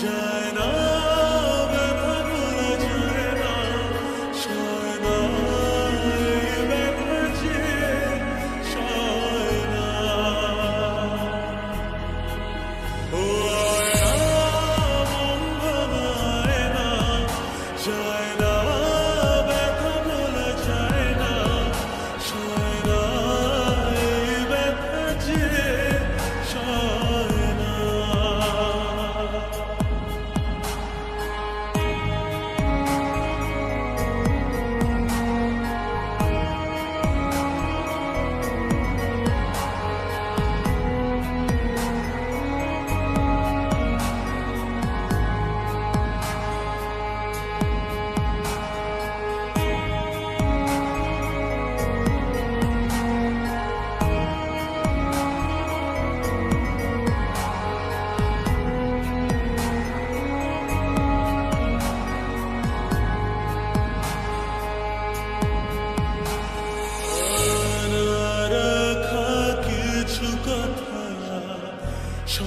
shine.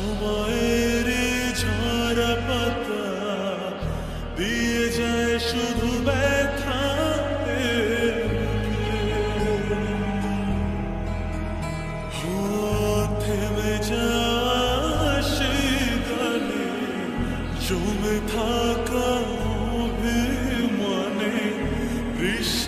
সময়ের ঝরা পাতা দিয়ে যায় শুধু ব্যথা। থেমে যাশে গানে জমে থাকা মনে বৃষ্টি